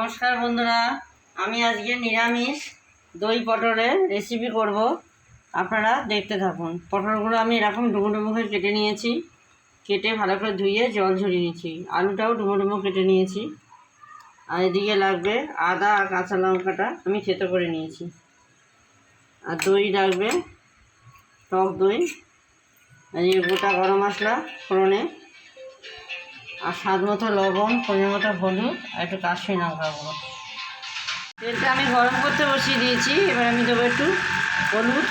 নমস্কার বন্ধুরা, আমি আজকে নিরামিষ দই পটলের রেসিপি করব। আপনারা দেখতে থাকুন। পটলগুলো আমি এরকম ডুমো করে কেটে নিয়েছি। কেটে ভালো করে ধুয়ে জল ঝরিয়ে নিয়েছি। আলুটাও ডুমো কেটে নিয়েছি। আর এদিকে লাগবে আদা আর কাঁচা লঙ্কাটা আমি থেতো করে নিয়েছি। আর দই লাগবে, টক দই, আর গোটা গরম মশলা ফোড়নে। আর স্বাদ মতো লবণ, পরিমাণ মতো হলুদ, আর একটু কাশ্মীর লঙ্কা গুঁড়ো। তেলটা আমি গরম করতে বসিয়ে দিয়েছি, এবার আমি দেবো একটু হলুদ,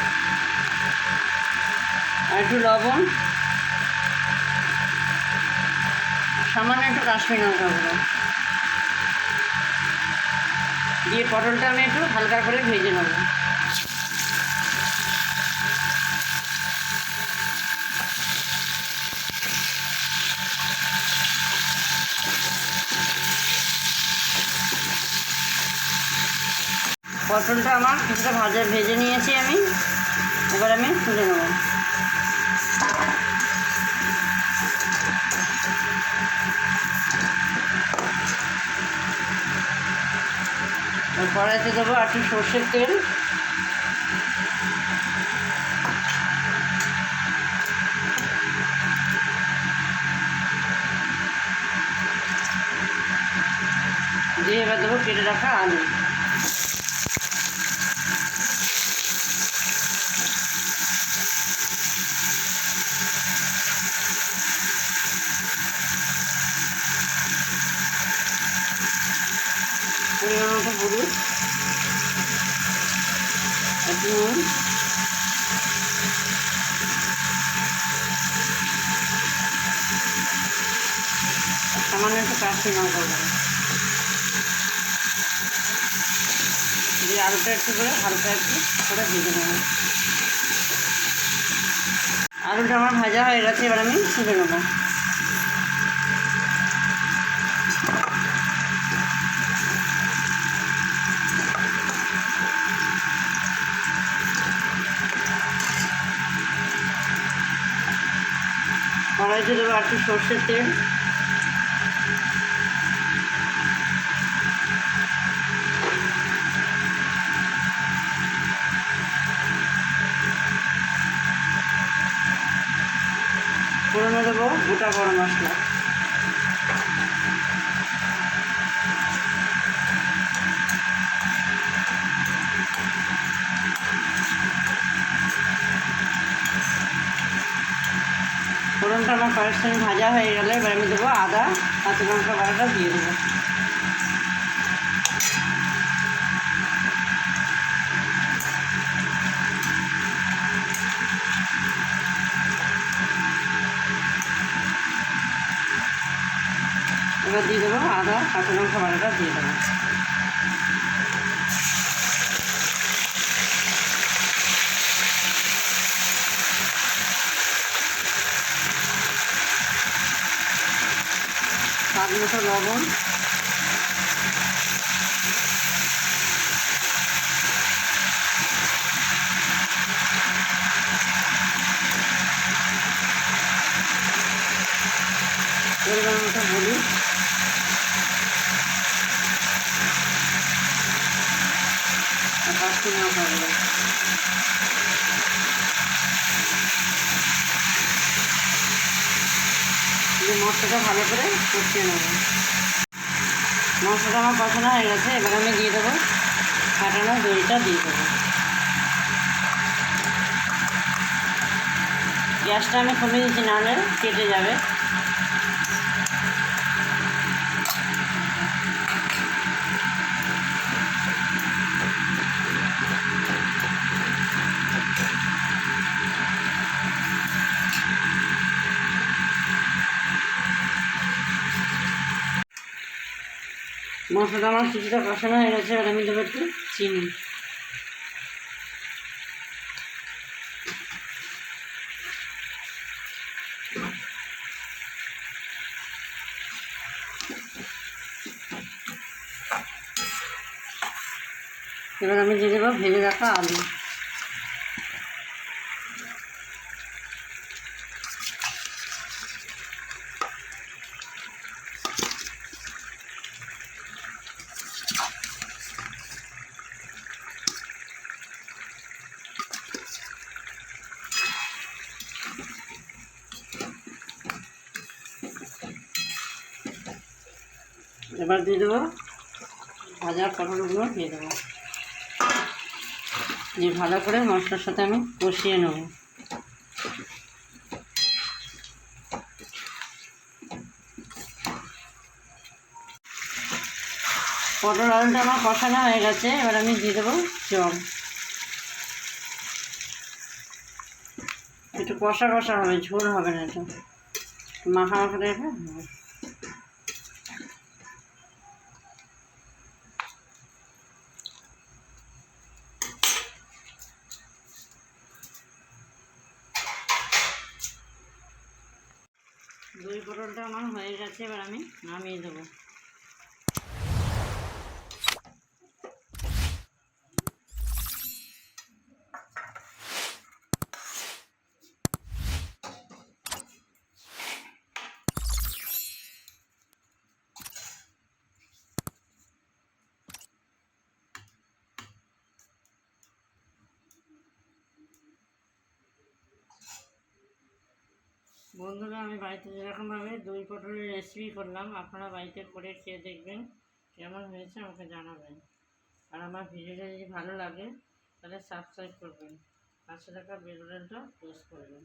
আর একটু লবণ, সামান্য একটু কাশ্মীর লঙ্কা গুঁড়ো। দিয়ে পটলটা আমি একটু হালকা করে ভেজে নেব। পটলটা আমার কিছুটা ভাজা ভেজে নিয়েছি আমি। এবার আমি তুলে নেব। কড়াইতে দেবো আর একটু সর্ষের তেল। দিয়ে এবার দেবো কেটে রাখা আলু। পরিমাণ মতো হলুদ সামান্য একটু কাশ্মীর লঙ্কা। দিয়ে আলুটা একটু করে হালকা একটু করে ভেজে নেব আলুটা আমার ভাজা হয়ে গেছে, এবার আমি তুলে নেব দেবো একটু সর্ষের তেল ফোড়নে দেবো গোটা গরম মশলা ফোড়নটা আমার কয়েক সঙ্গে ভাজা হয়ে গেলে এবার আমি দেবো আদা, কাঁচা লঙ্কা বাটাটা দিয়ে দেবো। এবার দিয়ে দেবো আদা, কাঁচা লঙ্কা বাটাটা দিয়ে দেবো। মতো লবণ। পরিমাণ মতো হলুদ আর লঙ্কা দিয়ে মশলাটা ভালো করে কষিয়ে নেব। মশলাটা আমার কষানো হয়ে গেছে, এবার আমি দিয়ে দেবো ফাটানো দইটা, দিয়ে দেবো। গ্যাসটা আমি কমিয়ে দিচ্ছি, নাহলে কেটে যাবে। মশলাটা আমার কিছুটা কষানো হয়ে গেছে আর আমি দেবো একটু চিনি। এবার আমি দিয়ে দেবো ভেজে রাখা আলু। এবার দিয়ে দেবো ভাজা পটলগুলো দিয়ে দেবো। দিয়ে ভালো করে মশলার সাথে আমি কষিয়ে নেব। পটল আলুটা আমার কষানো হয়ে গেছে, এবার আমি দিয়ে দেবো জল একটু কষা কষা হবে, ঝোল হবে না এটা। মাখা মাখা রেখে দই পটলটা আমার হয়ে গেছে এবার আমি নামিয়ে দেবো। বন্ধুরা, আমি বাড়িতে যেরকমভাবে দই পটলের রেসিপি করলাম, আপনারা বাড়িতে করে খেয়ে দেখবেন কেমন হয়েছে, আমাকে জানাবেন। আর আমার ভিডিওটা যদি ভালো লাগে, তাহলে সাবস্ক্রাইব করবেন। পাঁচশো টাকা বেল পোস্ট করবেন।